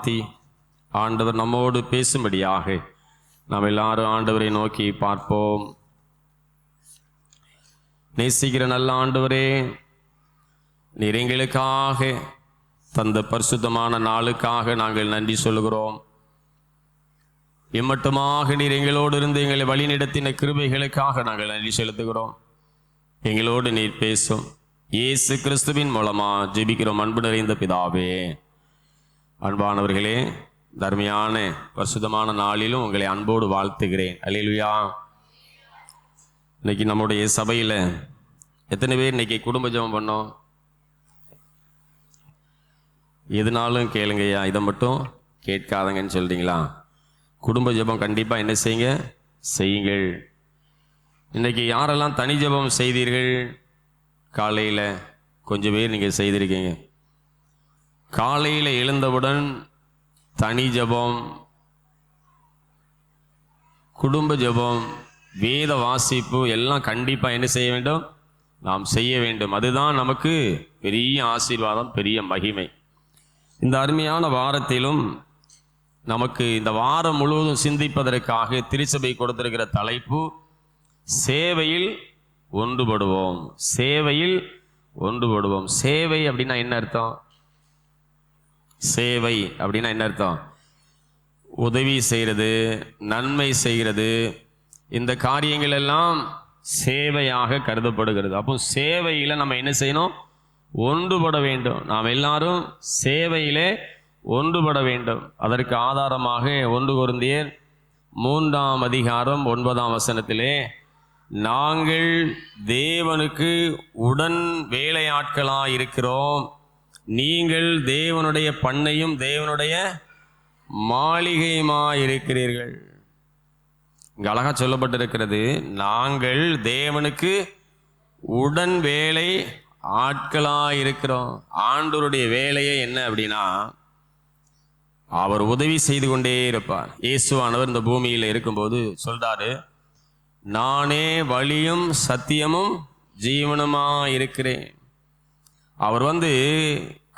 தாழ்த்தி ஆண்டவர் நம்மோடு பேசும்படியாக நாம் எல்லாரும் ஆண்டவரை நோக்கி பார்ப்போம். நேசிக்கிற நல்ல ஆண்டவரே நீர் எங்களுக்காக தந்த பரிசுத்தமான நாளுக்காக நாங்கள் நன்றி சொல்கிறோம் இம்மட்டுமாக நீர் எங்களோடு இருந்து எங்களை வழிநடத்தின கிருபைகளுக்காக நாங்கள் நன்றி செலுத்துகிறோம். எங்களோடு நீர் பேசும். இயேசு கிறிஸ்துவின் மூலமா ஜெபிக்கிறோம் அன்பு நிறைந்த பிதாவே. அன்பானவர்களே தர்மையான பரிசுதமான நாளிலும் உங்களை அன்போடு வாழ்த்துகிறேன். அல்லேலூயா. இன்னைக்கு நம்முடைய சபையில் எத்தனை பேர் இன்னைக்கு குடும்ப ஜெபம் பண்ணோம்? எதுனாலும் கேளுங்கய்யா இதை மட்டும் கேட்காதங்கன்னு சொல்கிறீங்களா குடும்ப ஜெபம் கண்டிப்பாக என்ன செய்யுங்க? செய்யுங்கள். இன்றைக்கி யாரெல்லாம் தனி ஜெபம் செய்தீர்கள்? காலையில் கொஞ்சம் பேர் நீங்கள் செய்திருக்கீங்க. காலையில் எழுந்தவுடன் தனி ஜெபம் குடும்ப ஜெபம் வேத வாசிப்பு எல்லாம் கண்டிப்பாக என்ன செய்ய வேண்டும்? நாம் செய்ய வேண்டும். அதுதான் நமக்கு பெரிய ஆசீர்வாதம் பெரிய மகிமை. இந்த அருமையான வாரத்திலும் நமக்கு இந்த வாரம் முழுவதும் சிந்திப்பதற்காக திருச்சபை கொடுத்திருக்கிற தலைப்பு சேவையில் ஒன்றுபடுவோம். சேவையில் ஒன்றுபடுவோம். சேவை அப்படின்னா என்ன அர்த்தம்? சேவை அப்படின்னா என்ன அர்த்தம்? உதவி செய்கிறது நன்மை செய்கிறது. இந்த காரியங்கள் எல்லாம் சேவையாக கருதப்படுகிறது. அப்போ சேவையில் நம்ம என்ன செய்யணும்? ஒன்றுபட வேண்டும். நாம் எல்லாரும் சேவையிலே ஒன்றுபட வேண்டும். அதற்கு ஆதாரமாக ஒன்று குருந்தியர் மூன்றாம் அதிகாரம் ஒன்பதாம் வசனத்திலே நாங்கள் தேவனுக்கு உடன் வேலையாட்களாக இருக்கிறோம் நீங்கள் தேவனுடைய பண்ணையும் தேவனுடைய மாளிகையுமா இருக்கிறீர்கள் இங்கே அழகாக சொல்லப்பட்டிருக்கிறது நாங்கள் தேவனுக்கு உடன் வேலை ஆட்களாக இருக்கிறோம் ஆண்டோருடைய வேலையே என்ன அப்படின்னா அவர் உதவி செய்து கொண்டே இருப்பார். இயேசுவானவர் இந்த பூமியில் இருக்கும்போது சொல்றாரு நானே வழியும் சத்தியமும் ஜீவனமாக இருக்கிறேன் அவர் வந்து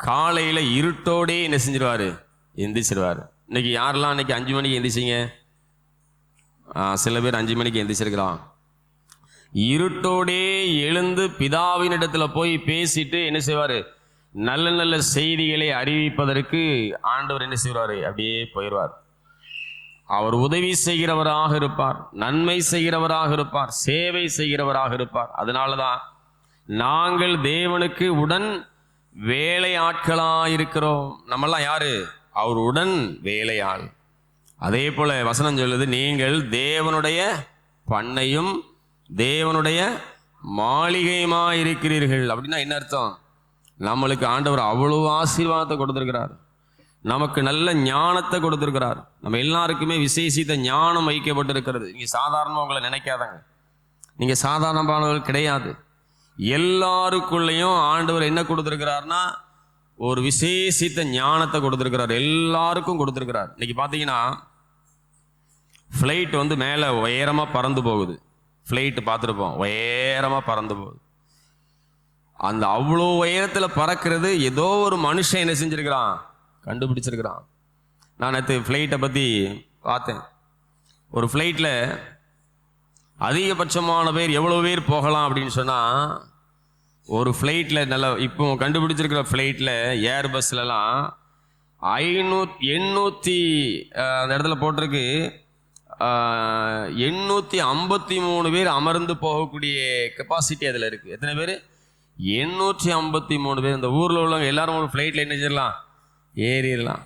காலையில் இருட்டோடே என்ன செஞ்சிருவார் எந்திரிச்சிருவார். இன்னைக்கு யாரெல்லாம் இன்னைக்கு அஞ்சு மணிக்கு எந்திரிச்சிங்க? சில பேர் அஞ்சு மணிக்கு எந்திரிச்சிருக்கலாம் இருட்டோடே எழுந்து பிதாவினிடத்துல போய் பேசிட்டு என்ன செய்வார்? நல்ல நல்ல செய்திகளை அறிவிப்பதற்கு ஆண்டவர் என்ன செய்வார்? அப்படியே போயிடுவார். அவர் உதவி செய்கிறவராக இருப்பார் நன்மை செய்கிறவராக இருப்பார் சேவை செய்கிறவராக இருப்பார். அதனால தான் நாங்கள் தேவனுக்கு உடன் வேலை ஆட்களாக இருக்கிறோம் நம்மெல்லாம் யாரு? அவர் உடன் வேலையாள். அதே போல வசனம் சொல்லுது நீங்கள் தேவனுடைய பண்ணையும் தேவனுடைய மாளிகையுமா இருக்கிறீர்கள் அப்படின்னா என்ன அர்த்தம்? நம்மளுக்கு ஆண்டவர் அவ்வளவு ஆசீர்வாதத்தை கொடுத்துருக்கிறார். நமக்கு நல்ல ஞானத்தை கொடுத்துருக்கிறார். நம்ம எல்லாருக்குமே விசேஷித்த ஞானம் வைக்கப்பட்டிருக்கிறது. நீங்கள் சாதாரணமாக உங்களை நினைக்காதங்க. நீங்கள் சாதாரணமானவர்கள் கிடையாது. எல்லாருக்குள்ளேயும் ஆண்டவர் என்ன கொடுத்துருக்கிறார்னா ஒரு விசேஷித்த ஞானத்தை கொடுத்துருக்கிறார். எல்லாருக்கும் கொடுத்துருக்கிறார். இன்னைக்கு பார்த்தீங்கன்னா ஃப்ளைட் வந்து மேலே உயரமாக பறந்து போகுது. ஃப்ளைட்டு பார்த்துருப்போம் உயரமாக பறந்து போகுது. அந்த அவ்வளோ உயரத்தில் பறக்கிறது ஏதோ ஒரு மனுஷன் என்ன செஞ்சுருக்கிறான்? கண்டுபிடிச்சிருக்கிறான். நான் நேற்று ஃப்ளைட்டை பற்றி பார்த்தேன். ஒரு ஃப்ளைட்டில் அதிகபட்சமான பேர் எவ்வளோ பேர் போகலாம் அப்படின்னு சொன்னால் ஒரு ஃப்ளைட்டில் நல்ல இப்போ கண்டுபிடிச்சிருக்கிற ஃப்ளைட்டில் ஏர் பஸ்லலாம் ஐநூ எண்ணூற்றி அந்த இடத்துல போட்டிருக்கு. எண்ணூற்றி ஐம்பத்தி மூணு பேர் அமர்ந்து போகக்கூடிய கெப்பாசிட்டி அதில் இருக்குது எத்தனை பேர்? எண்ணூற்றி ஐம்பத்தி மூணு பேர். இந்த ஊரில் உள்ளவங்க எல்லாரும் ஒரு ஃப்ளைட்டில் என்ன செய்யலாம் ஏறிடலாம்.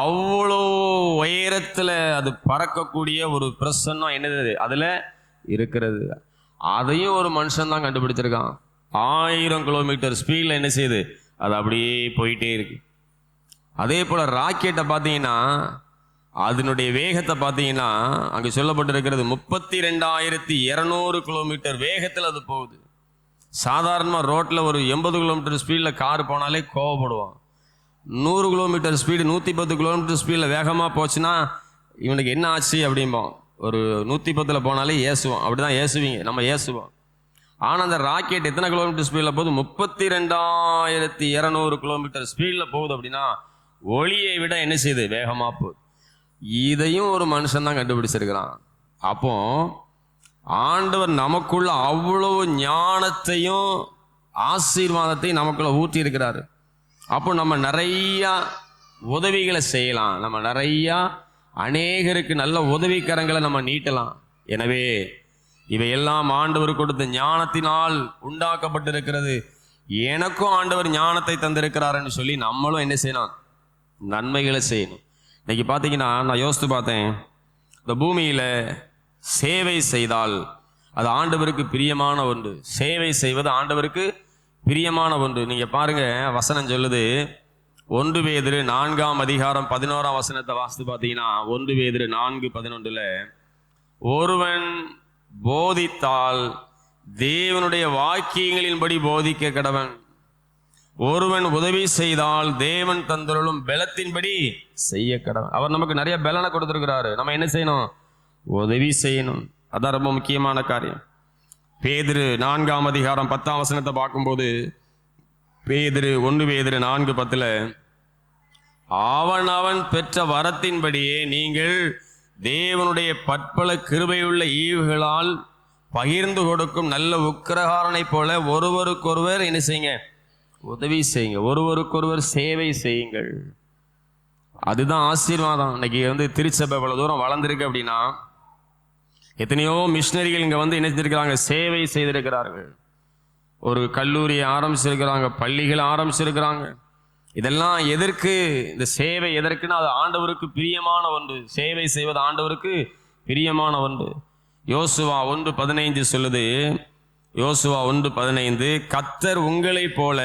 அவ்வளோ உயரத்தில் அது பறக்கக்கூடிய ஒரு பிரசன்னம் என்னது அதில் இருக்கிறது. அதையும் ஒரு மனுஷன் தான் கண்டுபிடிச்சிருக்கான். ஆயிரம் கிலோமீட்டர் ஸ்பீடில் என்ன செய்யுது? அது அப்படியே போயிட்டே இருக்கு. அதே போல் ராக்கெட்டை பார்த்தீங்கன்னா அதனுடைய வேகத்தை பார்த்தீங்கன்னா அங்கே சொல்லப்பட்டிருக்கிறது முப்பத்தி ரெண்டாயிரத்தி இரநூறு கிலோமீட்டர் வேகத்தில் அது போகுது. சாதாரணமாக ரோட்டில் ஒரு எண்பது கிலோமீட்டர் ஸ்பீடில் கார் போனாலே கோவப்படுவான். நூறு கிலோமீட்டர் ஸ்பீடு நூற்றி பத்து கிலோமீட்டர் ஸ்பீடில் வேகமாக போச்சுன்னா இவனுக்கு என்ன ஆச்சு அப்படிம்போம் ஒரு நூற்றி பத்தில் போனாலே ஏசுவோம் அப்படி தான் ஏசுவீங்க. நம்ம ஏசுவோம். ஆனால் அந்த ராக்கெட் எத்தனை கிலோமீட்டர் ஸ்பீடில் போகுது? முப்பத்தி ரெண்டாயிரத்தி இரநூறு கிலோமீட்டர் ஸ்பீடில் போகுது அப்படின்னா ஒளியை விட என்ன செய்யுது? வேகமாக போகுது. இதையும் ஒரு மனுஷன் தான் கண்டுபிடிச்சிருக்கிறான். அப்போ ஆண்டவர் நமக்குள்ள அவ்வளவு ஞானத்தையும் ஆசீர்வாதத்தையும் நமக்குள்ள ஊற்றி இருக்கிறாரு அப்போ நம்ம நிறையா உதவிகளை செய்யலாம். நம்ம நிறையா அநேகருக்கு நல்ல உதவிக்கரங்களை நம்ம நீட்டலாம். எனவே இவையெல்லாம் ஆண்டவர் கொடுத்த ஞானத்தினால் உண்டாக்கப்பட்டிருக்கிறது. எனக்கும் ஆண்டவர் ஞானத்தை தந்திருக்கிறாருன்னு சொல்லி நம்மளும் என்ன செய்யணும்? நன்மைகளை செய்யணும். இன்னைக்கு பார்த்தீங்கன்னா நான் யோசித்து பார்த்தேன். இந்த பூமியில் சேவை செய்தால் அது ஆண்டவருக்கு பிரியமான ஒன்று. சேவை செய்வது ஆண்டவருக்கு பிரியமான ஒன்று. நீங்கள் பாருங்கள் வசனம் சொல்லுது ஒன்று வேதிரு நான்காம் அதிகாரம் பதினோராம் வசனத்தை வாசித்து பார்த்தீங்கன்னா ஒன்று வேதிரு நான்கு பதினொன்றில் ஒருவன் போதித்தால் தேவனுடைய வாக்கியங்களின்படி போதிக்க கடவன். ஒருவன் உதவி செய்தால் தேவன் தந்தருளும் பலத்தின்படி செய்ய கடவன். அவர் நமக்கு நிறைய பலனை கொடுத்துருக்கிறாரு. நம்ம என்ன செய்யணும்? உதவி செய்யணும். அதான் ரொம்ப முக்கியமான காரியம். பேதிரு நான்காம் அதிகாரம் பத்தாம் வசனத்தை பார்க்கும்போது பேதிரு ஒன்று பேதிரு நான்கு பத்தில் அவன் அவன் பெற்ற வரத்தின்படியே நீங்கள் தேவனுடைய பற்பல கிருபையுள்ள ஈவுகளால் பகிர்ந்து கொடுக்கும் நல்ல உக்கிரகாரனைப் போல ஒருவருக்கொருவர் என்ன செய்யுங்க? உதவி செய்யுங்க. ஒருவருக்கொருவர் சேவை செய்யுங்கள். அதுதான் ஆசீர்வாதம். இன்னைக்கு வந்து திருச்சபை இவ்வளோ தூரம் வளர்ந்துருக்கு அப்படின்னா எத்தனையோ மிஷினரிகள் இங்கே வந்து இணைஞ்சிருக்கிறாங்க. சேவை செய்திருக்கிறார்கள். ஒரு கல்லூரியை ஆரம்பிச்சிருக்கிறாங்க. பள்ளிகள் ஆரம்பிச்சிருக்கிறாங்க. இதெல்லாம் எதற்கு? இந்த சேவை எதற்குன்னா அது ஆண்டவருக்கு பிரியமான ஒன்று. சேவை செய்வது ஆண்டவருக்கு பிரியமான ஒன்று. யோசுவா ஒன்று பதினைந்து சொல்லுது. யோசுவா ஒன்று பதினைந்து கத்தர் உங்களைப் போல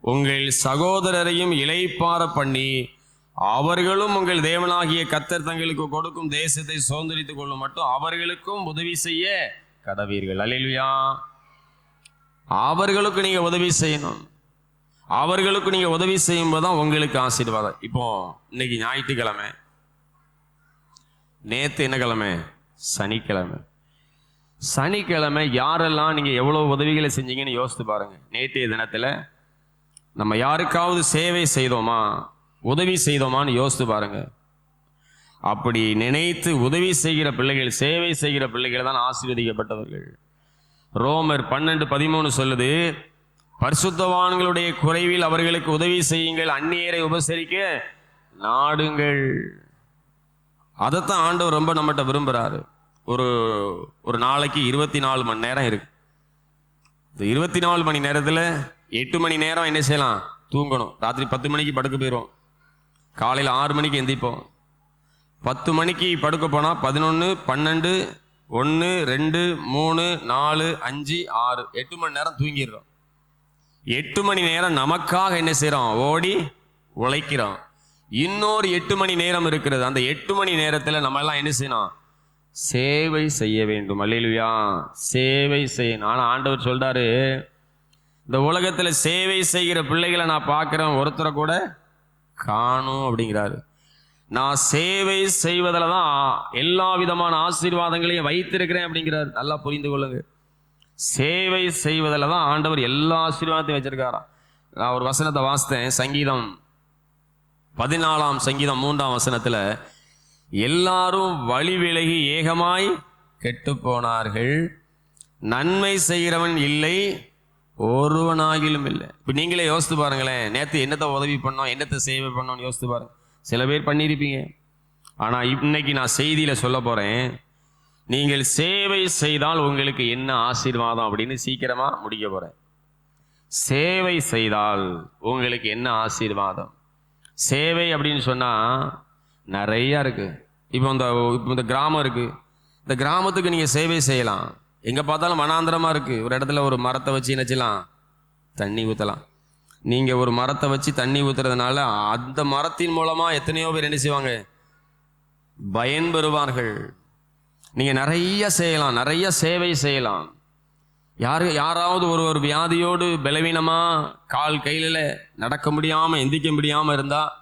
உங்கள் சகோதரரையும் இலைப்பார பண்ணி அவர்களும் உங்கள் தேவனாகிய கத்தர் தங்களுக்கு கொடுக்கும் தேசத்தை சுதந்திரித்துக் கொள்ளும் மட்டும் அவர்களுக்கும் உதவி செய்ய கடவீர்கள். அலில்வியா அவர்களுக்கு நீங்க உதவி செய்யணும். அவர்களுக்கு நீங்க உதவி செய்யும் தான் உங்களுக்கு ஆசீர்வாதம். இப்போ இன்னைக்கு ஞாயிற்றுக்கிழமை. நேத்து என்ன கிழமை? சனிக்கிழமை. சனிக்கிழமை யாரெல்லாம் நீங்க எவ்வளவு உதவிகளை செஞ்சீங்கன்னு யோசித்து பாருங்க. நேற்றைய தினத்துல நம்ம யாருக்காவது சேவை செய்தோமா? உதவி செய்தோமான்னு யோசித்து பாருங்க. அப்படி நினைத்து உதவி செய்கிற பிள்ளைகள் சேவை செய்கிற பிள்ளைகள் தான் ஆசீர்வதிக்கப்பட்டவர்கள். ரோமர் பன்னெண்டு பதிமூணு சொல்லுது பரிசுத்தவான்களுடைய குறைவில் அவர்களுக்கு உதவி செய்யுங்கள் அந்நியரை உபசரிக்க நாடுங்கள். அதைத்தான் ஆண்டவர் ரொம்ப நம்மகிட்ட விரும்புகிறாரு ஒரு ஒரு நாளைக்கு இருபத்தி நாலு மணி நேரம் இருக்கு. இந்த இருபத்தி நாலு மணி நேரத்தில் எட்டு மணி நேரம் என்ன செய்யலாம்? தூங்கணும். ராத்திரி பத்து மணிக்கு படுக்க போயிடும் காலையில் ஆறு மணிக்கு எந்திப்போம். பத்து மணிக்கு படுக்க போனால் பதினொன்று பன்னெண்டு ஒன்று ரெண்டு மூணு நாலு அஞ்சு ஆறு எட்டு மணி நேரம் தூங்கிடுறோம். எட்டு மணி நேரம் நமக்காக என்ன செய்கிறோம் ஓடி உழைக்கிறோம். இன்னொரு எட்டு மணி நேரம் இருக்கிறது. அந்த எட்டு மணி நேரத்தில் நம்ம எல்லாம் என்ன செய்யணும்? சேவை செய்ய வேண்டும். அல்லேலூயா. சேவை செய்யணும். ஆனால் ஆண்டவர் சொல்கிறாரு இந்த உலகத்தில் சேவை செய்கிற பிள்ளைகளை நான் பார்க்குறேன் ஒருத்தரை கூட காணும் அப்படிங்கிறாரு. நான் சேவை செய்வதில் தான் எல்லா விதமான ஆசீர்வாதங்களையும் வைத்திருக்கிறேன் அப்படிங்கிறார். நல்லா புரிந்து கொள்ளுங்கள் சேவை செய்வதில் தான் ஆண்டவர் எல்லா ஆசீர்வாதத்தையும் வச்சிருக்காராம் நான் ஒரு வசனத்தை வாசித்தேன். சங்கீதம் பதினாலாம் சங்கீதம் மூன்றாம் வசனத்தில் எல்லாரும் வழி விலகி ஏகமாய் கெட்டு போனார்கள் நன்மை செய்கிறவன் இல்லை ஒருவனாகிலும் இல்லை. இப்போ நீங்களே யோசித்து பாருங்களேன். நேற்று என்னத்தை உதவி பண்ணோம் என்னத்தை சேவை பண்ணோம்னு யோசித்து பாருங்க. சில பேர் பண்ணியிருப்பீங்க. ஆனால் இன்னைக்கு நான் செய்தியில் சொல்ல போகிறேன் நீங்கள் சேவை செய்தால் உங்களுக்கு என்ன ஆசீர்வாதம் அப்படின்னு சீக்கிரமாக முடிக்க போகிறேன் சேவை செய்தால் உங்களுக்கு என்ன ஆசீர்வாதம்? சேவை அப்படின்னு சொன்னால் நிறையா இருக்குது இப்போ இந்த இப்போ இந்த கிராமம் இருக்குது இந்த கிராமத்துக்கு நீங்கள் சேவை செய்யலாம். எங்கே பார்த்தாலும் வனாந்திரமாக இருக்குது ஒரு இடத்துல ஒரு மரத்தை வச்சு என்ன தண்ணி ஊற்றலாம் நீங்கள் ஒரு மரத்தை வச்சு தண்ணி ஊற்றுறதுனால அந்த மரத்தின் மூலமாக எத்தனையோ பேர் என்ன செய்வாங்க? பயன்பெறுவார்கள். நீங்கள் நிறைய செய்யலாம் நிறைய சேவை செய்யலாம். யாரு யாராவது ஒரு ஒரு வியாதியோடு பலவீனமாக கால் கையில் நடக்க முடியாமல் எந்திக்க முடியாமல் இருந்தால்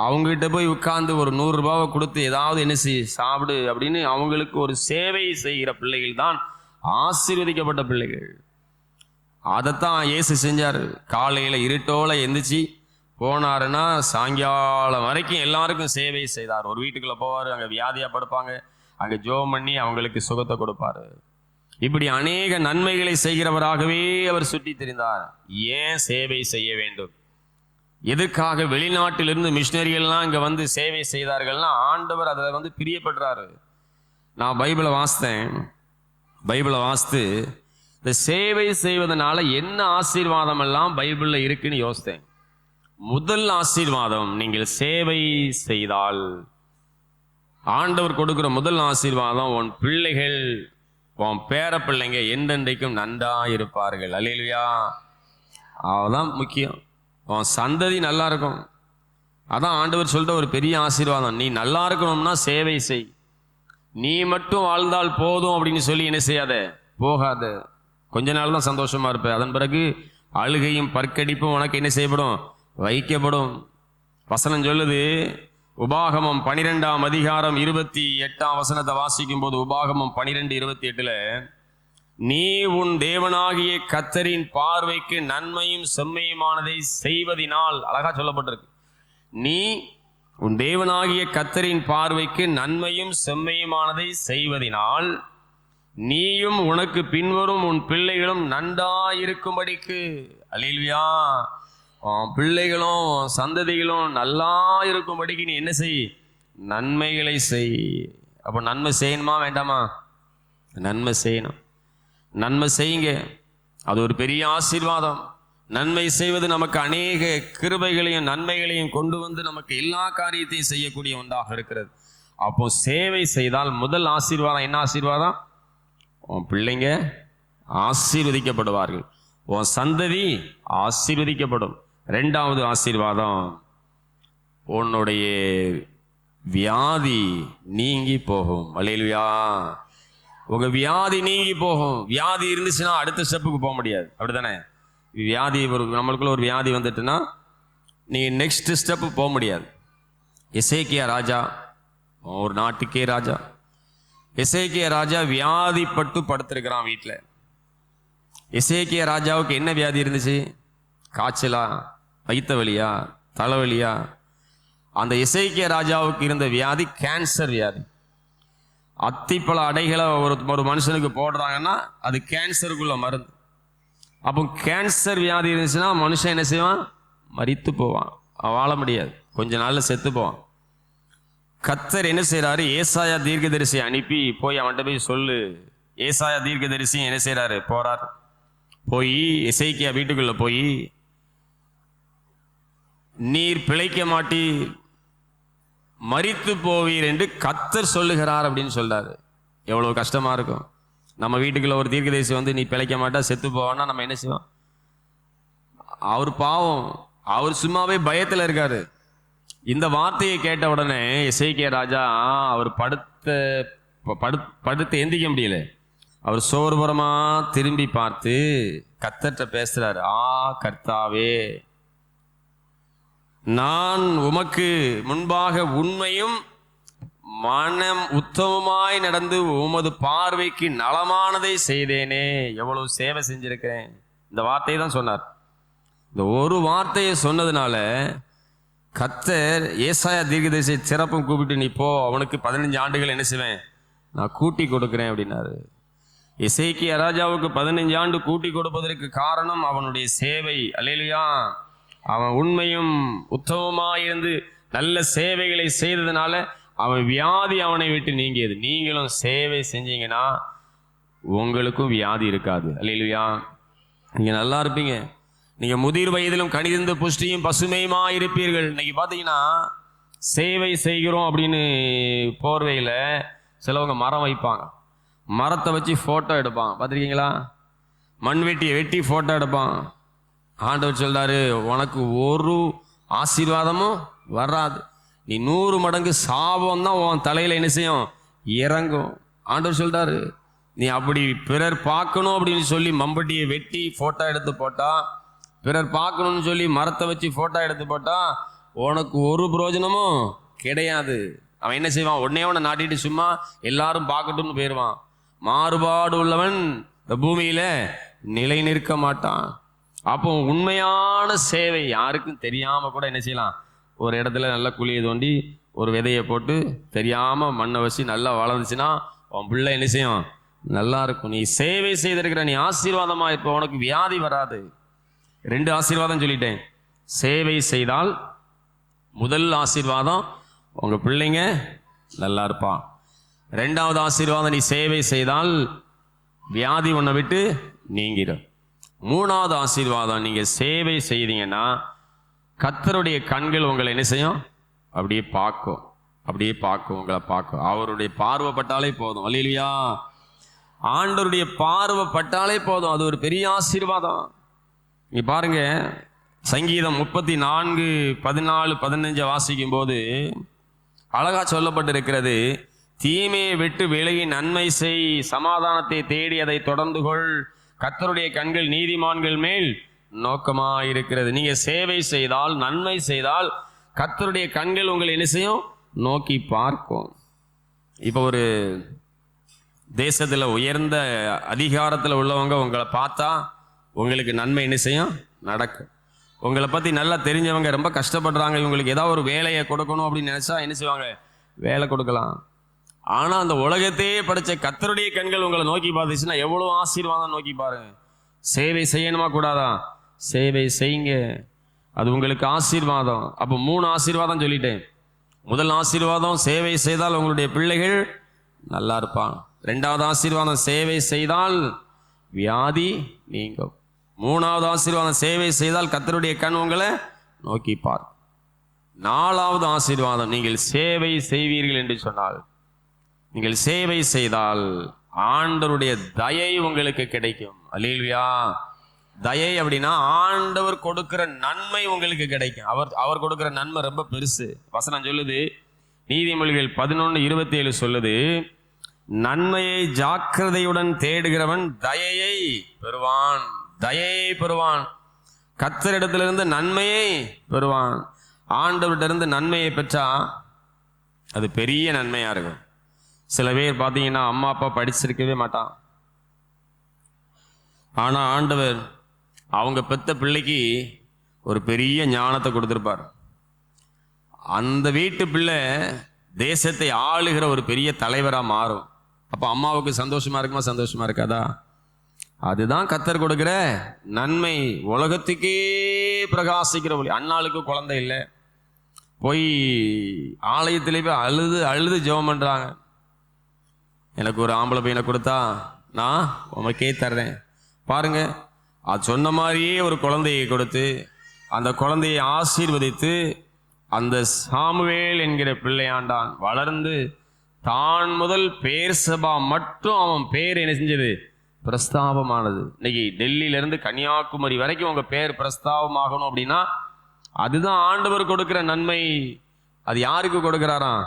அவங்ககிட்ட போய் உட்காந்து ஒரு நூறுரூபாவை கொடுத்து ஏதாவது என்ன செய் சாப்பிடு அப்படின்னு அவங்களுக்கு ஒரு சேவை செய்கிற பிள்ளைகள் தான் ஆசீர்வதிக்கப்பட்ட பிள்ளைகள். அதைத்தான் இயேசு செஞ்சார். காலையில் இருட்டோல எந்திரிச்சு போனாருன்னா சாயங்காலம் வரைக்கும் எல்லாருக்கும் சேவை செய்தார். ஒரு வீட்டுக்குள்ளே போவார் அங்கே வியாதியாக படுப்பாங்க. அங்கே ஜோம் பண்ணி அவங்களுக்கு சுகத்தை கொடுப்பாரு. இப்படி அநேக நன்மைகளை செய்கிறவராகவே அவர் சுற்றி தெரிந்தார். ஏன் சேவை செய்ய வேண்டும்? எதுக்காக வெளிநாட்டிலிருந்து மிஷினரிகள்லாம் இங்கே வந்து சேவை செய்தார்கள்னா ஆண்டவர் அதில் வந்து பிரியப்படுறாரு. நான் பைபிளை வாசித்தேன். பைபிளை வாசித்து இந்த சேவை செய்வதனால என்ன ஆசீர்வாதம் எல்லாம் பைபிளில் இருக்குன்னு யோசித்தேன். முதல் ஆசீர்வாதம் நீங்கள் சேவை செய்தால் ஆண்டவர் கொடுக்குற முதல் ஆசீர்வாதம் உன் பிள்ளைகள் உன் பேர பிள்ளைங்க என்றென்றைக்கும் நன்றா இருப்பார்கள். அல்லேலுயா. அவதான் முக்கியம். உன் சந்ததி நல்லா இருக்கும். அதான் ஆண்டவர் சொல்லிட்ட ஒரு பெரிய ஆசீர்வாதம். நீ நல்லா இருக்கணும்னா சேவை செய். நீ மட்டும் வாழ்ந்தால் போதும் அப்படின்னு சொல்லி என்ன செய்யாத? போகாத. கொஞ்ச நாள் தான் சந்தோஷமா இருப்ப. அதன் பிறகு அழுகையும் பற்கடிப்பும் உனக்கு என்ன செய்யப்படும்? வைக்கப்படும். வசனம் சொல்லுது உபாகமம் பனிரெண்டாம் அதிகாரம் இருபத்தி எட்டாம் வசனத்தை வாசிக்கும் போது உபாகமம் பனிரெண்டு இருபத்தி எட்டுல நீ உன் தேவனாகிய கத்தரின் பார்வைக்கு நன்மையும் செம்மையுமானதை செய்வதினால் அழகா சொல்லப்பட்டிருக்கு. நீ உன் தேவனாகிய கத்தரின் பார்வைக்கு நன்மையும் செம்மையுமானதை செய்வதினால் நீயும் உனக்கு பின்வரும் உன் பிள்ளைகளும் நன்றாயிருக்கும்படிக்கு. அலில்வியா பிள்ளைகளும் சந்ததிகளும் நல்லா இருக்கும்படிக்கு நீ என்ன செய்? நன்மைகளை செய். அப்போ நன்மை செய்யணுமா வேண்டாமா? நன்மை செய்யணும். நன்மை செய்யுங்க. அது ஒரு பெரிய ஆசீர்வாதம். நன்மை செய்வது நமக்கு அநேக கிருபைகளையும் நன்மைகளையும் கொண்டு வந்து நமக்கு எல்லா காரியத்தையும் செய்யக்கூடிய ஒன்றாக இருக்கிறது. அப்போ சேவை செய்தால் முதல் ஆசீர்வாதம் என்ன ஆசீர்வாதம்? உன் பிள்ளைங்க ஆசீர்வதிக்கப்படுவார்கள். உன் சந்ததி ஆசீர்வதிக்கப்படும். ரெண்டாவது ஆசீர்வாதம் உன்னுடைய வியாதி நீங்கி போகும். அலையிலுயா உங்க வியாதி நீங்கி போகும். வியாதி இருந்துச்சுன்னா அடுத்த ஸ்டெப்புக்கு போக முடியாது. அப்படிதானே வியாதி ஒரு நம்மளுக்குள்ள ஒரு வியாதி வந்துட்டுன்னா நீங்கள் நெக்ஸ்ட் ஸ்டெப்பு போக முடியாது. இசைக்கியா ராஜா ஒரு நாட்டுக்கே ராஜா. இசைக்கிய ராஜா வியாதிப்பட்டு படுத்திருக்கிறான் வீட்டில் இசைக்கிய ராஜாவுக்கு என்ன வியாதி இருந்துச்சு? காய்ச்சலா? வைத்த வழியா தலைவலியா அந்த இசைக்கிய ராஜாவுக்கு இருந்த வியாதி கேன்சர் வியாதி. அத்திப்பழ அடைகளை ஒரு ஒரு மனுஷனுக்கு போடுறாங்கன்னா அது கேன்சருக்குள்ள மருந்து. அப்போ கேன்சர் வியாதி இருந்துச்சுன்னா மனுஷன் என்ன செய்வான்? மறித்து போவான். அவன் வாழ முடியாது. கொஞ்ச நாளில் செத்து போவான். கத்தர் என்ன செய்கிறாரு ஏசாயா தீர்க்கதரிசி அனுப்பி போய் அவன்கிட்ட போய் சொல்லு. ஏசாயா தீர்க்கதரிசி என்ன செய்கிறாரு போறார். போய் இசைக்கியா வீட்டுக்குள்ளே போய் நீர் பிழைக்க மாட்டீர் மறித்து போவீர் என்று கத்தர் சொல்லுகிறார் அப்படின்னு சொல்றாரு. எவ்வளவு கஷ்டமா இருக்கும். நம்ம வீட்டுக்குள்ள ஒரு தீர்க்கதரிசி வந்து நீ பிழைக்க மாட்டா செத்து போவான்னா நம்ம என்ன செய்வோம்? அவர் பாவம். அவர் சும்மாவே பயத்துல இருக்காரு. இந்த வார்த்தையை கேட்ட உடனே இசைக்கிய ராஜா அவர் படுத்த படு படுத்து எந்திக்க முடியல. அவர் சோர்புறமா திரும்பி பார்த்து கத்தர்கிட்ட பேசுறாரு ஆ கர்த்தாவே நான் உமக்கு முன்பாக உண்மையும் மனம் உத்தமமாய் நடந்து உமது பார்வைக்கு நலமானதை செய்தேனே. எவ்வளவு சேவை செஞ்சிருக்கிறேன். இந்த வார்த்தையை தான் சொன்னார். இந்த ஒரு வார்த்தையை சொன்னதுனால கத்தர் ஏசாயா தீர்க்கதரிசி சிறப்பும் கூப்பிட்டு நீ போ அவனுக்கு பதினஞ்சு ஆண்டுகள் என்ன செய்வேன்? நான் கூட்டி கொடுக்குறேன் அப்படின்னாரு. இசைக்கு ராஜாவுக்கு பதினஞ்சு ஆண்டு கூட்டி கொடுப்பதற்கு காரணம் அவனுடைய சேவை. அல்லேலுயா. அவன் உண்மையும் உத்தமமாயிருந்து நல்ல சேவைகளை செய்ததுனால அவன் வியாதி அவனை விட்டு நீங்கியது. நீங்களும் சேவை செஞ்சீங்கன்னா உங்களுக்கும் வியாதி இருக்காது. அல்லேலுயா. நீங்கள் நல்லா இருப்பீங்க. நீங்கள் முதிர் வயதிலும் கணிதந்த புஷ்டியும் பசுமையுமா இருப்பீர்கள். இன்னைக்கு பார்த்தீங்கன்னா சேவை செய்கிறோம் அப்படின்னு போர்வையில் சிலவங்க மரம் வைப்பாங்க. மரத்தை வச்சு ஃபோட்டோ எடுப்பான். பார்த்துருக்கீங்களா மண்வெட்டியை வெட்டி ஃபோட்டோ எடுப்பான். ஆண்டவர் சொல்றாரு உனக்கு ஒரு ஆசீர்வாதமும் வராது. நீ நூறு மடங்கு சாபம் தான் உன் தலையில் என்ன செய்யும்? இறங்கும். ஆண்டவர் சொல்றாரு நீ அப்படி பிறர் பார்க்கணும் அப்படின்னு சொல்லி மம்பட்டியை வெட்டி ஃபோட்டோ எடுத்து போட்டா பிறர் பார்க்கணும்னு சொல்லி மரத்தை வச்சு ஃபோட்டோ எடுத்து போட்டா உனக்கு ஒரு பிரயோஜனமும் கிடையாது. அவன் என்ன செய்வான்? உடனே அவனை நாட்டிட்டு சும்மா எல்லாரும் பார்க்கட்டும்னு போயிடுவான் மாறுபாடு உள்ளவன் இந்த பூமியில நிலை நிற்க மாட்டான். அப்போ உண்மையான சேவை யாருக்கும் தெரியாமல் கூட என்ன செய்யலாம்? ஒரு இடத்துல நல்லா குழியை தோண்டி ஒரு விதையை போட்டு தெரியாமல் மண்ணை வச்சு நல்லா வளர்ந்துச்சுன்னா உன் பிள்ளை என்ன செய்யும்? நல்லா இருக்கும். நீ சேவை செய்திருக்கிற நீ ஆசீர்வாதமா இப்போ உனக்கு வியாதி வராது. ரெண்டு ஆசீர்வாதம் சொல்லிட்டேன். சேவை செய்தால் முதல் ஆசீர்வாதம் உங்கள் பிள்ளைங்க நல்லா இருப்பான் ரெண்டாவது ஆசீர்வாதம் நீ சேவை செய்தால் வியாதி உன்னை விட்டு நீங்கிடும். மூணாவது ஆசீர்வாதம். நீங்கள் சேவை செய்தீங்கன்னா கத்தருடைய கண்கள் உங்களை என்ன செய்யும்? அப்படியே பார்க்கும். அப்படியே பார்க்கும் உங்களை பார்க்கும். அவருடைய பார்வைப்பட்டாலே போதும். அல்லையா ஆண்டவருடைய பார்வைப்பட்டாலே போதும். அது ஒரு பெரிய ஆசீர்வாதம். நீ பாருங்க சங்கீதம் முப்பத்தி நான்கு பதினாலு பதினஞ்சை வாசிக்கும் போது அழகா சொல்லப்பட்டிருக்கிறது தீமையை விட்டு விலகி நன்மை செய் சமாதானத்தை தேடி அதை தொடர்ந்து கொள். கத்தருடைய கண்கள் நீதிமான்கள் மேல் நோக்கமாக இருக்கிறது நீங்க சேவை செய்தால் நன்மை செய்தால் கத்தருடைய கண்கள் உங்களை என்ன செய்யும்? நோக்கி பார்க்கும். இப்போ ஒரு தேசத்தில் உயர்ந்த அதிகாரத்தில் உள்ளவங்க உங்களை பார்த்தா உங்களுக்கு நன்மை என்ன செய்யும்? நடக்கும். உங்களை பற்றி நல்லா தெரிஞ்சவங்க ரொம்ப கஷ்டப்படுறாங்க. இவங்களுக்கு ஏதாவது ஒரு வேலையை கொடுக்கணும் அப்படின்னு நினச்சா என்ன செய்வாங்க? வேலை கொடுக்கலாம். ஆனால் அந்த உலகத்தையே படித்த கத்தருடைய கண்கள் உங்களை நோக்கி பார்த்துச்சுன்னா எவ்வளோ ஆசீர்வாதம் நோக்கி பாருங்க சேவை செய்யணுமா கூடாதா? சேவை செய்யுங்க. அது உங்களுக்கு ஆசீர்வாதம். அப்போ மூணு ஆசீர்வாதம் சொல்லிட்டேன். முதல் ஆசீர்வாதம் சேவை செய்தால் உங்களுடைய பிள்ளைகள் நல்லா இருப்பான் ரெண்டாவது ஆசீர்வாதம் சேவை செய்தால் வியாதி நீங்கும். மூணாவது ஆசீர்வாதம் சேவை செய்தால் கத்தருடைய கண் உங்களை நோக்கி பார் நாலாவது ஆசீர்வாதம் நீங்கள் சேவை செய்வீர்கள் என்று சொன்னால் நீங்கள் சேவை செய்தால் ஆண்டவருடைய தயை உங்களுக்கு கிடைக்கும். அலீல்வியா தயை அப்படின்னா ஆண்டவர் கொடுக்கிற நன்மை உங்களுக்கு கிடைக்கும். அவர் அவர் கொடுக்கிற நன்மை ரொம்ப பெருசு. வசனம் சொல்லுது நீதிமொழிகள் பதினொன்று இருபத்தி ஏழு சொல்லுது நன்மையை ஜாக்கிரதையுடன் தேடுகிறவன் தயையை பெறுவான். தயையை பெறுவான். கத்தரிடத்திலிருந்து நன்மையை பெறுவான். ஆண்டவர்கிட்ட இருந்து நன்மையை பெற்றா அது பெரிய நன்மையா இருக்கும். சில பேர் பார்த்தீங்கன்னா அம்மா அப்பா படிச்சிருக்கவே மாட்டான். ஆனால் ஆண்டவர் அவங்க பெத்த பிள்ளைக்கு ஒரு பெரிய ஞானத்தை கொடுத்துருப்பார். அந்த வீட்டு பிள்ளை தேசத்தை ஆளுகிற ஒரு பெரிய தலைவராக மாறும். அப்போ அம்மாவுக்கு சந்தோஷமா இருக்குமா சந்தோஷமா இருக்காதா? அதுதான் கத்தர் கொடுக்கிற நன்மை. உலகத்துக்கே பிரகாசிக்கிற ஒளி. அண்ணாளுக்கு குழந்தை இல்லை. போய் ஆலயத்திலே போய் அழுது அழுது ஜெபம் பண்ணுறாங்க எனக்கு ஒரு ஆம்பளை பையனை கொடுத்தா நான் உமக்கே தர்றேன். பாருங்க அது சொன்ன மாதிரியே ஒரு குழந்தையை கொடுத்து அந்த குழந்தையை ஆசீர்வதித்து அந்த சாமுவேல் என்கிற பிள்ளையாண்டான் வளர்ந்து தான் முதல் பேர் சபா மட்டும் அவன் பேர் என்ன செஞ்சது? பிரஸ்தாபமானது. இன்னைக்கு டெல்லியிலேருந்து கன்னியாகுமரி வரைக்கும் உங்கள் பேர் பிரஸ்தாபமாகணும் அப்படின்னா அதுதான் ஆண்டவர் கொடுக்குற நன்மை. அது யாருக்கு கொடுக்குறாராம்?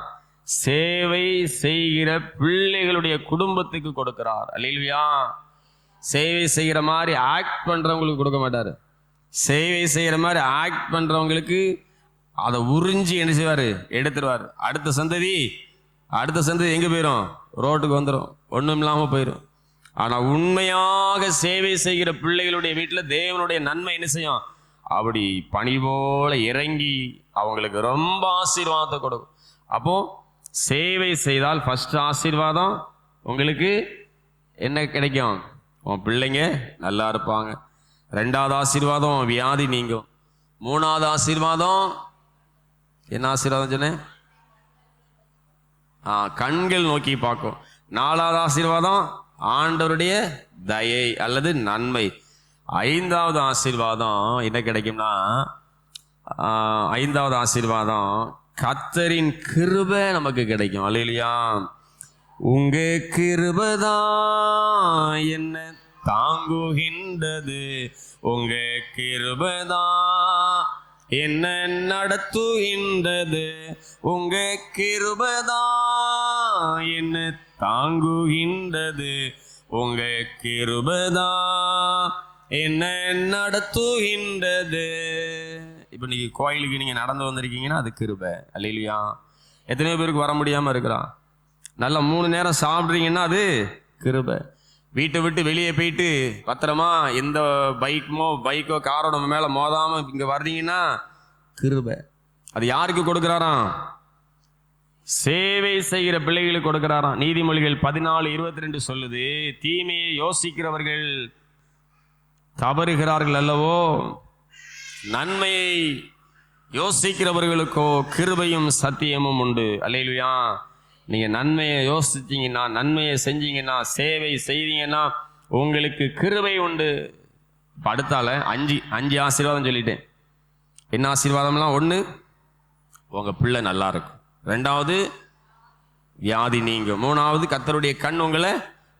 சேவை செய்கிற பிள்ளைகளுடைய குடும்பத்துக்கு கொடுக்கிறார். அல்லையா சேவை செய்கிற மாதிரி ஆக்ட் பண்ணுறவங்களுக்கு கொடுக்க மாட்டார். சேவை செய்கிற மாதிரி ஆக்ட் பண்ணுறவங்களுக்கு அதை உறிஞ்சி என்ன செய்வார்? எடுத்துருவார். அடுத்த சந்ததி அடுத்த சந்ததி எங்கே போயிடும் ரோட்டுக்கு வந்துடும் ஒன்றும் இல்லாமல் போயிடும் ஆனால் உண்மையாக சேவை செய்கிற பிள்ளைகளுடைய வீட்டில் தேவனுடைய நன்மை என்ன செய்யும்? அப்படி பனி போல இறங்கி அவங்களுக்கு ரொம்ப ஆசீர்வாதத்தை கொடுக்கும். அப்போது சேவை செய்தால் ஃபஸ்ட்டு ஆசீர்வாதம் உங்களுக்கு என்ன கிடைக்கும்? உன் பிள்ளைங்க நல்லா இருப்பாங்க. ரெண்டாவது ஆசீர்வாதம் உன் வியாதி நீங்கும். மூணாவது ஆசீர்வாதம் என்ன ஆசீர்வாதம் சொன்னேன்? ஆ கண்கள் நோக்கி பார்க்கும். நாலாவது ஆசீர்வாதம் ஆண்டவருடைய தயை அல்லது நன்மை. ஐந்தாவது ஆசீர்வாதம் என்ன கிடைக்கும்னா ஐந்தாவது ஆசீர்வாதம் கத்தரின் கிருப நமக்கு கிடைக்கும். அல்லையா உங்க கிருபதான் என்ன தாங்குகின்றது. உங்க கிருபதான் என்ன நடத்துகின்றது. உங்க கிருபதான் என்ன தாங்குகின்றது. உங்க கிருபதான் என்ன நடத்துகின்றது. இப்போ இன்றைக்கி கோயிலுக்கு நீங்கள் நடந்து வந்திருக்கீங்கன்னா அது கிருபை. அல்லையா எத்தனையோ பேருக்கு வர முடியாமல் இருக்கிறான் நல்லா மூணு நேரம் சாப்பிட்றீங்கன்னா அது கிருபை. வீட்டை விட்டு வெளியே போயிட்டு பத்திரமா எந்த பைக்கோ பைக்கோ காரோ நம்ம மேலே மோதாமல் இங்கே வர்றீங்கன்னா கிருபை. அது யாருக்கு கொடுக்குறாராம்? சேவை செய்கிற பிள்ளைகளுக்கு கொடுக்கிறாராம். நீதிமொழிகள் பதினாலு இருபத்தி ரெண்டு சொல்லுது தீமையை யோசிக்கிறவர்கள் தவறுகிறார்கள் அல்லவோ நன்மையை யோசிக்கிறவர்களுக்கோ கிருபையும் சத்தியமும் உண்டு. அல்லையிலுயா நீங்கள் நன்மையை யோசிச்சீங்கன்னா நன்மையை செஞ்சீங்கன்னா சேவை செய்தீங்கன்னா உங்களுக்கு கிருபை உண்டு. இப்ப அடுத்தால அஞ்சு அஞ்சு ஆசீர்வாதம் சொல்லிட்டேன். என்ன ஆசீர்வாதம்லாம்? ஒன்று உங்கள் பிள்ளை நல்லா இருக்கும். ரெண்டாவது வியாதி நீங்கள் மூணாவது கத்தருடைய கண் உங்களை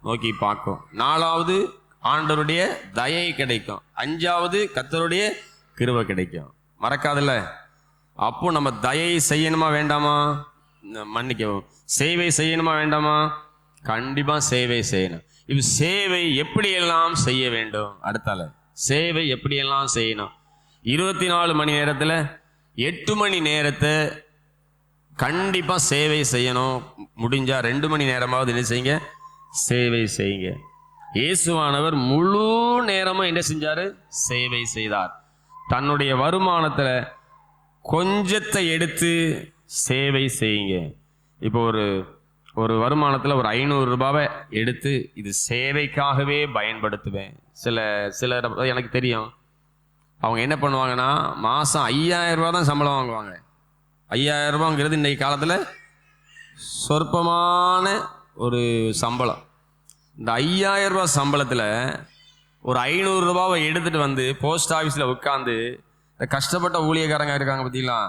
நோக்கி பார்க்கும். நாலாவது ஆண்டவருடைய தயை கிடைக்கும். அஞ்சாவது கத்தருடைய கிருவை கிடைக்கும். மறக்காதுல்ல அப்போ நம்ம தயை செய்யணுமா வேண்டாமா? மன்னிக்கவும். சேவை செய்யணுமா வேண்டாமா? கண்டிப்பாக சேவை செய்யணும். இது சேவை எப்படியெல்லாம் செய்ய வேண்டும்? அடுத்தால சேவை எப்படியெல்லாம் செய்யணும்? இருபத்தி நாலு மணி நேரத்தில் எட்டு மணி நேரத்தை கண்டிப்பாக சேவை செய்யணும். முடிஞ்சால் ரெண்டு மணி நேரமாவது என்ன செய்யுங்க? சேவை செய்யுங்க. இயேசுவானவர் முழு நேரமும் என்ன செஞ்சார்? சேவை செய்தார். தன்னுடைய வருமானத்தில் கொஞ்சத்தை எடுத்து சேவை செய்யுங்க. இப்போ ஒரு ஒரு வருமானத்தில் ஒரு ஐநூறு ரூபாவை எடுத்து இது சேவைக்காகவே பயன்படுத்துவேன். சில சில எனக்கு தெரியும். அவங்க என்ன பண்ணுவாங்கன்னா மாதம் ஐயாயிரம் ரூபா தான் சம்பளம் வாங்குவாங்க. ஐயாயிரம் ரூபாங்கிறது இன்றைக்கு காலத்தில் சொற்பமான ஒரு சம்பளம். இந்த ஐயாயிரம் ரூபா சம்பளத்தில் ஒரு ஐநூறு ரூபாவை எடுத்துட்டு வந்து போஸ்ட் ஆஃபீஸில் உட்காந்து இந்த கஷ்டப்பட்ட ஊழியக்காரங்க இருக்காங்க பார்த்தீங்களா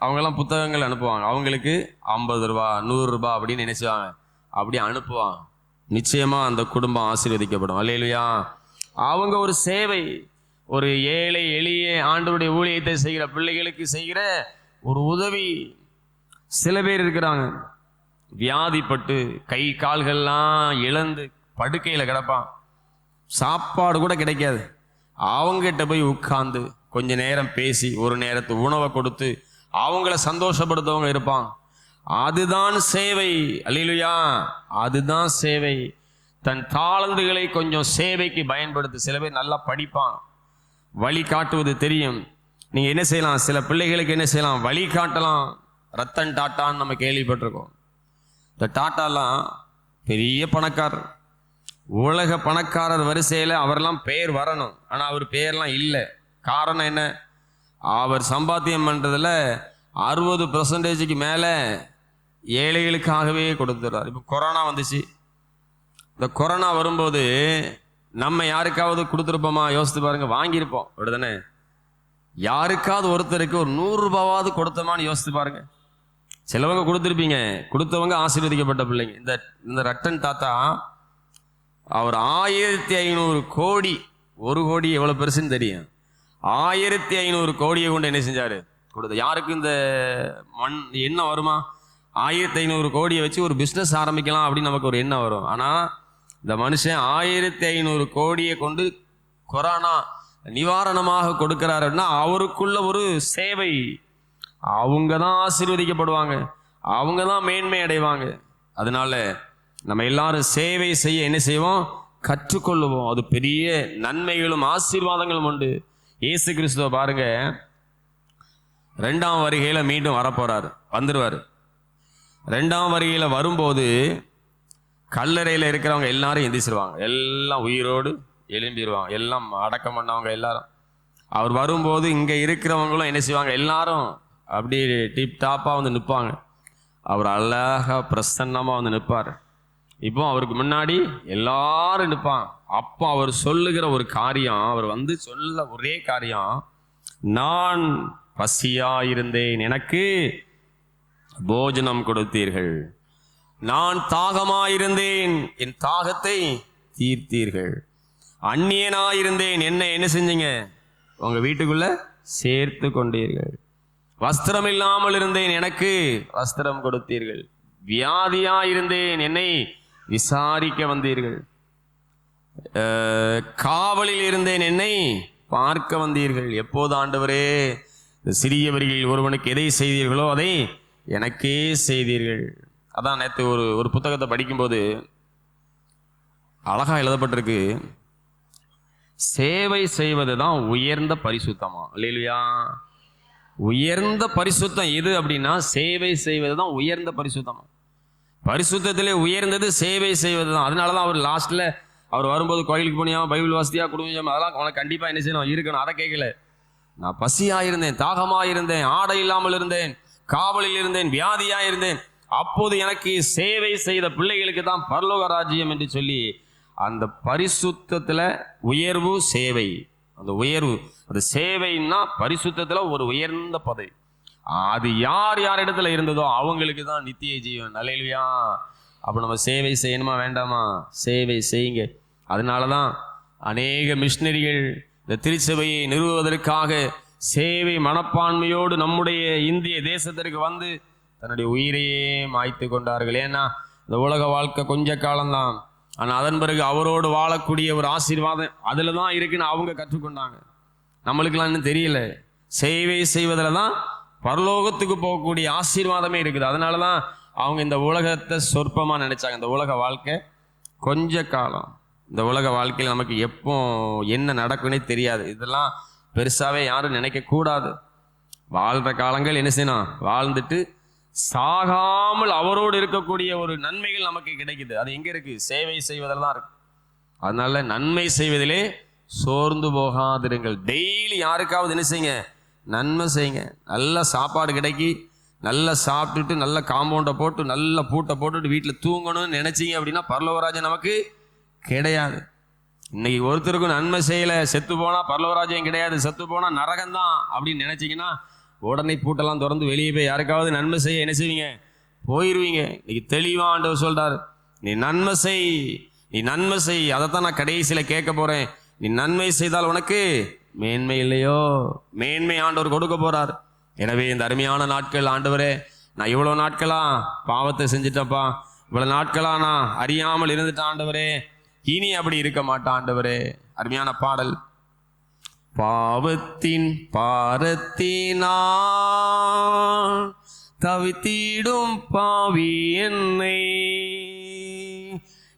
அவங்கெல்லாம் புத்தகங்கள் அனுப்புவாங்க. அவங்களுக்கு ஐம்பது ரூபா நூறு ரூபா அப்படின்னு நினைச்சுவாங்க. அப்படி அனுப்புவாங்க. நிச்சயமாக அந்த குடும்பம் ஆசீர்வதிக்கப்படும். இல்லையா அவங்க ஒரு சேவை ஒரு ஏழை எளிய ஆண்டவருடைய ஊழியத்தை செய்கிற பிள்ளைகளுக்கு செய்கிற ஒரு உதவி. சில பேர் இருக்கிறாங்க. வியாதிப்பட்டு கை கால்கள்லாம் இழந்து படுக்கையில் கிடப்பான். சாப்பாடு கூட கிடைக்காது. அவங்ககிட்ட போய் உட்காந்து கொஞ்ச நேரம் பேசி ஒரு நேரத்து உணவை கொடுத்து அவங்கள சந்தோஷப்படுத்தவங்க இருப்பான் அதுதான் சேவை. அல்லையா அதுதான் சேவை. தன் தாளந்துகளை கொஞ்சம் சேவைக்கு பயன்படுத்து சில பேர் நல்லா படிப்பான் வழி காட்டுவது தெரியும். நீங்க என்ன செய்யலாம்? சில பிள்ளைகளுக்கு என்ன செய்யலாம்? வழி காட்டலாம். ரத்தன் டாட்டான்னு நம்ம கேள்விப்பட்டிருக்கோம். இந்த டாட்டாலாம் பெரிய பணக்காரர். உலக பணக்காரர் வரிசையில் அவரெல்லாம் பேர் வரணும். ஆனால் அவர் பேர்லாம் இல்லை. காரணம் என்ன? அவர் சம்பாத்தியம் பண்ணுறதில் அறுபது பர்சன்டேஜுக்கு மேலே ஏழைகளுக்காகவே கொடுத்துட்றார். இப்போ கொரோனா வந்துச்சு. இந்த கொரோனா வரும்போது நம்ம யாருக்காவது கொடுத்துருப்போமா? யோசித்து பாருங்கள் வாங்கியிருப்போம். அப்படிதானே? யாருக்காவது ஒருத்தருக்கு ஒரு நூறுரூபாவாவது கொடுத்தோமான்னு யோசித்து பாருங்க. சிலவங்க கொடுத்துருப்பீங்க. கொடுத்தவங்க ஆசீர்வதிக்கப்பட்ட பிள்ளைங்க. இந்த இந்த ரட்டன் தாத்தா அவர் ஆயிரத்தி ஐநூறு கோடி ஒரு கோடி எவ்வளோ பெருசுன்னு தெரியும். ஆயிரத்தி ஐநூறு கோடியை கொண்டு என்ன செஞ்சார்? கொடுத்த யாருக்கு இந்த மண் எண்ணம் வருமா? ஆயிரத்தி ஐநூறு கோடியை வச்சு ஒரு பிஸ்னஸ் ஆரம்பிக்கலாம் அப்படின்னு நமக்கு ஒரு எண்ணம் வரும். ஆனால் இந்த மனுஷன் ஆயிரத்தி ஐநூறு கோடியை கொண்டு கொரோனா நிவாரணமாக கொடுக்கிறாருன்னா அவருக்குள்ள ஒரு சேவை. அவங்க தான் ஆசீர்வதிக்கப்படுவாங்க. அவங்க தான் மேன்மை அடைவாங்க. அதனால நம்ம எல்லாரும் சேவை செய்ய என்ன செய்வோம்? கற்றுக்கொள்ளுவோம் அது பெரிய நன்மைகளும் ஆசீர்வாதங்களும் உண்டு. இயேசு கிறிஸ்துவ பாருங்க. ரெண்டாம் வருகையில மீண்டும் வரப்போறாரு. வந்துடுவார் ரெண்டாம் வருகையில வரும்போது கல்லறையில் இருக்கிறவங்க எல்லாரும் எந்திரிச்சிருவாங்க. எல்லாம் உயிரோடு எழும்பிடுவாங்க எல்லாம் அடக்கம் பண்ணவங்க எல்லாரும். அவர் வரும்போது இங்கே இருக்கிறவங்களும் என்ன செய்வாங்க? எல்லாரும் அப்படியே டிப் டாப்பாக வந்து நிற்பாங்க அவர் அழகா பிரசன்னமாக வந்து நிற்பார் இப்போ அவருக்கு முன்னாடி எல்லாரும் நிற்பான். அப்போ அவர் சொல்லுகிற ஒரு காரியம் அவர் வந்து சொல்ல ஒரே காரியம் நான் பசியா இருந்தேன் எனக்கு போஜனம் கொடுத்தீர்கள். நான் தாகமாயிருந்தேன் என் தாகத்தை தீர்த்தீர்கள். அந்நியனாயிருந்தேன் என்ன என்ன செஞ்சீங்க? உங்க வீட்டுக்குள்ள சேர்த்து கொண்டீர்கள். வஸ்திரம் இல்லாமல் இருந்தேன் எனக்கு வஸ்திரம் கொடுத்தீர்கள். வியாதியா இருந்தேன் என்னை விசாரிக்க வந்தீர்கள். காவலில் இருந்தேன் என்னை பார்க்க வந்தீர்கள். எப்போது ஆண்டவரே இந்த சிறியவர்களில் ஒருவனுக்கு எதை செய்தீர்களோ அதை எனக்கே செய்தீர்கள். அதான் நேற்று ஒரு ஒரு புத்தகத்தை படிக்கும்போது அழகாக எழுதப்பட்டிருக்கு. சேவை செய்வது தான் உயர்ந்த பரிசுத்தமா? இல்லையா உயர்ந்த பரிசுத்தம் எது அப்படின்னா சேவை செய்வது தான் உயர்ந்த பரிசுத்தமா? பரிசுத்திலே உயர்ந்தது சேவை செய்வது தான் அதனால தான் அவர் லாஸ்ட்ல அவர் வரும்போது கோயிலுக்கு போனியா பைபிள் வசதியாக குடும்பம் அதெல்லாம் உனக்கு கண்டிப்பா என்ன செய்யணும் இருக்கணும். அதை கேட்கல. நான் பசியா இருந்தேன் தாகமா இருந்தேன் ஆடை இல்லாமல் இருந்தேன் காவலில் இருந்தேன் வியாதியா இருந்தேன். அப்போது எனக்கு சேவை செய்த பிள்ளைகளுக்கு தான் பரலோக ராஜ்யம் என்று சொல்லி அந்த பரிசுத்தத்தில் உயர்வு சேவை. அந்த உயர்வு அந்த சேவைன்னா பரிசுத்தத்தில் ஒரு உயர்ந்த பதவி. அது யார் யார் இடத்துல இருந்ததோ அவங்களுக்கு தான் நித்திய ஜீவன். நல்லையா அப்போ நம்ம சேவை செய்யணுமா வேண்டாமா? சேவை செய்யுங்க. அதனால தான் அநேக மிஷினரிகள் இந்த திருச்சபையை நிறுவுவதற்காக சேவை மனப்பான்மையோடு நம்முடைய இந்திய தேசத்திற்கு வந்து தன்னுடைய உயிரையே மாய்த்து கொண்டார்கள். ஏன்னா இந்த உலக வாழ்க்கை கொஞ்ச காலம்தான். ஆனால் அதன் பிறகு அவரோடு வாழக்கூடிய ஒரு ஆசீர்வாதம் அதில் தான் இருக்குன்னு அவங்க கற்றுக்கொண்டாங்க. நம்மளுக்கெல்லாம் இன்னும் தெரியல. சேவை செய்வதில் தான் பரலோகத்துக்கு போகக்கூடிய ஆசீர்வாதமே இருக்குது. அதனால தான் அவங்க இந்த உலகத்தை சொற்பமாக நினைச்சாங்க. இந்த உலக வாழ்க்கை கொஞ்ச காலம். இந்த உலக வாழ்க்கையில் நமக்கு எப்போ என்ன நடக்குன்னே தெரியாது. இதெல்லாம் பெருசாகவே யாரும் நினைக்கக்கூடாது வாழ்கிற காலங்கள் என்ன செய்யணும்? வாழ்ந்துட்டு சாகாமல் அவரோடு இருக்கக்கூடிய ஒரு நன்மைகள் நமக்கு கிடைக்குது. அது எங்கே இருக்குது சேவை செய்வதில் தான் இருக்கு. அதனால நன்மை செய்வதிலே சோர்ந்து போகாதிருங்கள். டெய்லி யாருக்காவது என்ன செய்யுங்க? நன்மை செய்யுங்க. நல்ல சாப்பாடு கிடைக்கி நல்லா சாப்பிட்டுட்டு நல்ல காம்பவுண்டை போட்டு நல்ல பூட்டை போட்டுட்டு வீட்டில் தூங்கணும்னு நினச்சிங்க அப்படின்னா பரலவராஜன் நமக்கு கிடையாது. இன்னைக்கு ஒருத்தருக்கும் நன்மை செய்யலை செத்து போனால் பரலோகராஜ்யம் கிடையாது செத்து போனால் நரகம்தான் அப்படின்னு நினச்சிங்கன்னா உடனே பூட்டெல்லாம் திறந்து வெளியே போய் யாருக்காவது நன்மை செய்ய என்ன செய்வீங்க? போயிடுவீங்க இன்னைக்கு தெளிவா ஆண்டவர் நீ நன்மை செய் நீ நன்மை செய். அதைத்தான் நான் கடைசியில் கேட்க போகிறேன் நீ நன்மை செய்தால் உனக்கு மேன்மை இல்லையோ? மேன்மை ஆண்டவர் கொடுக்க போறார். எனவே இந்த அருமையான நாட்கள் ஆண்டவரே நான் இவ்வளோ நாட்களா பாவத்தை செஞ்சுட்டப்பா இவ்வளோ நாட்களா நான் அறியாமல் இருந்துட்டேன் ஆண்டவரே. இனி அப்படி இருக்க மாட்டான் ஆண்டவரே. அருமையான பாடல். பாவத்தின் பாரத்தினா தவித்திடும் பாவி என்னை.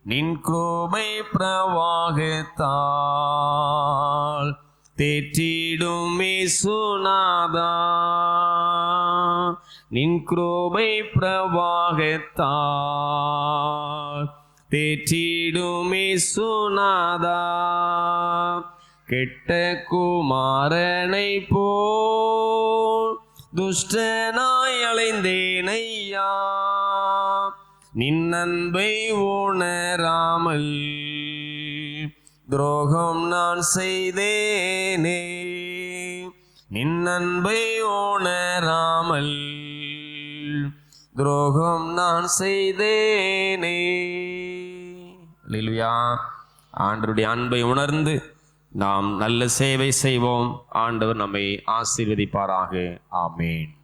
நின் கோபை பிரவாகத்தான் தேற்றிடும் சுனாதா நின் குரோபை பிரவாகத்தால் தேற்றிடும் சுனாதா கெட்ட குமாரனை போ துஷ்டனாய் அலைந்தேனையா. நின் அன்பை உணராமல் துரோகம் நான் செய்தேனே. நின் அன்பை உணராமல் துரோகம் நான் செய்தேனே. லில்வியா ஆண்டருடைய அன்பை உணர்ந்து நாம் நல்ல சேவை செய்வோம். ஆண்டவர் நம்மை ஆசீர்வதிப்பாராக. ஆமேன்.